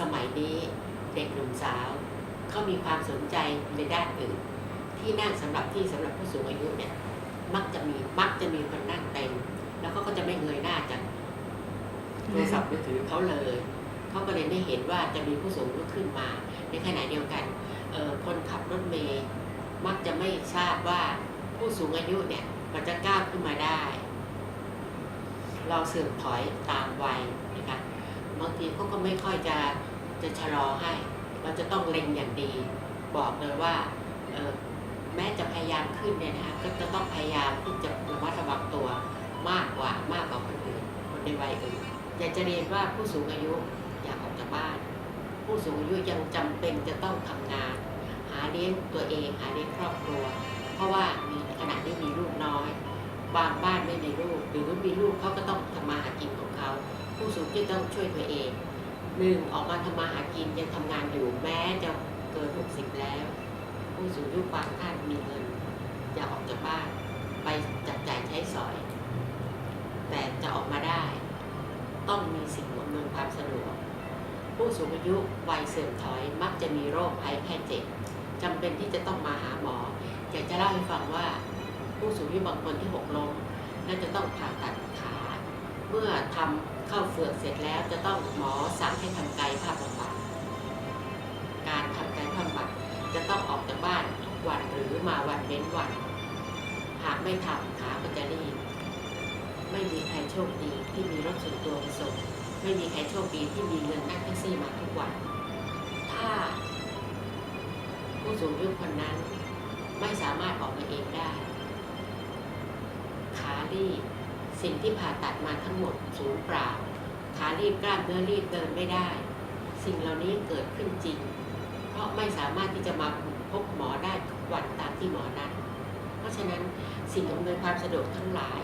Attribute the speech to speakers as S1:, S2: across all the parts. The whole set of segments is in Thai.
S1: สมัยนี้เด็กหนุ่มสาวเขามีความสนใจในด้านอื่น ที่นั่งสำหรับที่สำหรับผู้สูงอายุเนี่ยมักจะมีมักจะมีคนนั่งเต็มแล้วเขาก็จะไม่เงยหน้าจากโทรศัพท์มือถือเขาเลยเขาก็เลยไม่เห็นว่าจะมีผู้สูงอายุขึ้นมา ในขณะเดียวกันคนขับรถเมย์มักจะไม่ทราบว่าผู้สูงอายุเนี่ยมันจะก้าวขึ้นมาได้ เราเสื่อมถอยตามวัยนะคะ บางทีเขาก็ไม่ค่อยจะจะชะลอให้ เราจะต้องเล็งอย่างดี บอกเลยว่าแม้จะพยายามขึ้นเนี่ยนะคะก็จะต้องพยายามที่จะระมัดระวังตัวมากกว่ามากกว่าคนอื่นคนในวัยอื่นอยากจะเรียนว่าผู้สูงอายุอยากออกจากบ้าน ผู้สูงอายุยังจำเป็นจะต้องทำงาน หาเลี้ยงตัวเองหาเลี้ยงครอบครัว เพราะว่ามีขณะที่มีลูกน้อย บางบ้านไม่มีลูก หรือมีลูกเขาก็ต้องทำมาหากินของเขา ผู้สูงอายุต้องช่วยตัวเองหนึ่งออกมาทำมาหากินยังทำงานอยู่แม้จะเกินหกสิบแล้ว ผู้สูงอายุบางท่านมีเงินอยาออกจากบ้านไปจับจ่ายใช้สอย แต่จะออกมาได้ ต้องมีสิ่งอำนวยความสะดวก ผู้สูงอายุวัยเสื่อมถอยมักจะมีโรคภัยแค่เจ็บจำเป็นที่จะต้องมาหาหมอ อยากจะเล่าให้ฟังว่า ผู้สูงอายุบางคนที่หกล้มน่าจะต้องผ่าตัดขา เมื่อทำเข้าเฟือกเสร็จแล้วจะต้องหมอสั่งให้ทำกายภาพบำบัดการทำกายภาพบำบัดจะต้องออกจากบ้านทุกวันหรือมาวันเว้นวัน หากไม่ทำขาก็จะรีบ ไม่มีใครโชคดีที่มีรถส่วนตัวไปส่งไม่มีใครโชคดีที่มีเงินนั่งแท็กซี่มาทุกวัน ถ้า ผู้สูงอายุคนนั้นไม่สามารถออกมาเองได้ ขารีบ สิ่งที่ผ่าตัดมาทั้งหมดศูนย์เปล่าขารีบกล้ามเนื้อรีบเดินไม่ได้ สิ่งเหล่านี้เกิดขึ้นจริง เพราะไม่สามารถที่จะมาพบหมอได้ทุกวันตามที่หมอนัดเพราะฉะนั้นสิ่งอำนวยความสะดวกทั้งหลาย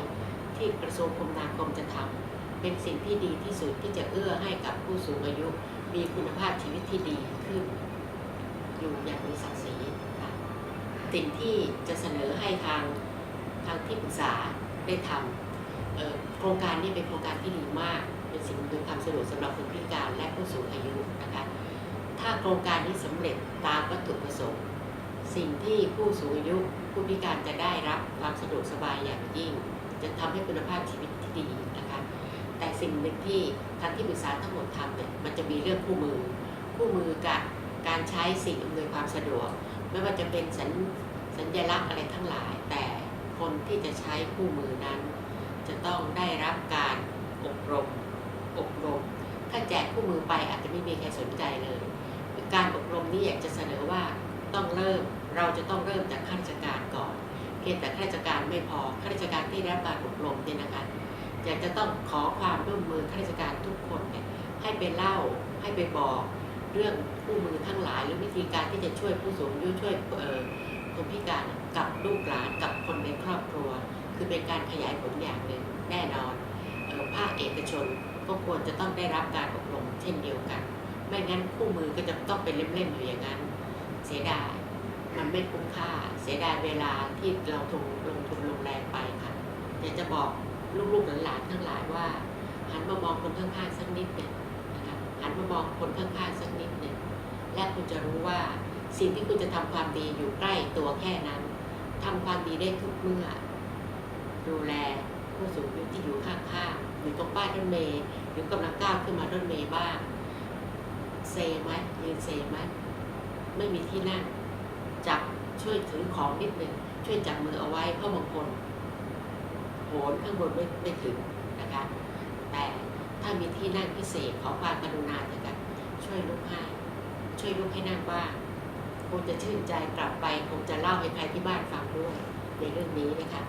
S1: ที่กระทรวงคมนาคมจะทำเป็นสิ่งที่ดีที่สุดที่จะเอื้อให้กับผู้สูงอายุ มีคุณภาพชีวิตที่ดีขึ้น อยู่อย่างมีศักดิ์ศรีค่ะสิ่งที่จะเสนอให้ทางทางที่ปรึกษาได้ทำเอ่อ โครงการนี้เป็นโครงการที่ดีมาก เป็นสิ่งอำนวยความสะดวกสำหรับคนพิการและผู้สูงอายุนะคะถ้าโครงการนี้สำเร็จตามวัตถุประสงค์ สิ่งที่ผู้สูงอายุผู้พิการจะได้รับความสะดวกสบายอย่างยิ่ง จะทำให้คุณภาพชีวิตที่ดีนะคะแต่สิ่งหนึ่งที่ทางที่ปรึกษาทั้งหมดทำเนี่ยมันจะมีเรื่องคู่มือ คู่มือกับการใช้สิ่งอำนวยความสะดวก ไม่ว่าจะเป็นสัญสญลักษณ์อะไรทั้งหลาย แต่คนที่จะใช้คู่มือนั้น จะต้องได้รับการอบรม อบรม ถ้าแจกคู่มือไปอาจจะไม่มีใครสนใจเลย การอบรมนี้อยากจะเสนอว่าต้องเริ่มเราจะต้องเริ่มจากข้าราชการก่อน เพียงแต่ข้าราชการไม่พอข้าราชการที่ได้รับการอบรมเนี่ยนะคะอยากจะต้องขอความร่วมมือข้าราชการทุกคนเนี่ยให้ไปเล่าให้ไปบอกเรื่องคู่มือทั้งหลายหรือวิธีการที่จะช่วยผู้สูงอายุช่วยคนพิการกับลูกหลานกับคนใน เป็นการขยายผลอย่างหนึ่งแน่นอนภาคเอกชนก็ควรจะต้องได้รับการอบรมเช่นเดียวกัน ไม่งั้นคู่มือก็จะต้องเป็นเล่มๆอยู่อย่างนั้น เสียดาย มันไม่คุ้มค่า เสียดายเวลาที่เราทุนลงทุนลงแรงไปค่ะอยากจะบอกลูกๆหลานๆทั้งหลายว่า หันมามองคนข้างๆสักนิดหนึ่งนะคะหันมามองคนข้างๆสักนิดหนึ่งและคุณจะรู้ว่าสิ่งที่คุณจะทำความดีอยู่ใกล้ตัวแค่นั้นทำความดีได้ทุกเมื่อ ดูแลผู้สูงอายุที่อยู่ข้างๆอยู่ตรงป้ายรถเมย์หรือกำลังก้าวขึ้นมารถเมย์บ้างเซไหมยืนเซไหมไม่มีที่นั่งจับช่วยถือของนิดหนึ่งช่วยจับมือเอาไว้เพราะบางคนโหนข้างบนไม่ไม่ถึงนะคะแต่ถ้ามีที่นั่งพิเศษขอความกรุณาเถอะค่ะช่วยลุกให้ช่วยลุกให้นั่งบ้างคงจะชื่นใจกลับไปคงจะเล่าให้ใครที่บ้านฟังด้วยในเรื่องนี้นะคะ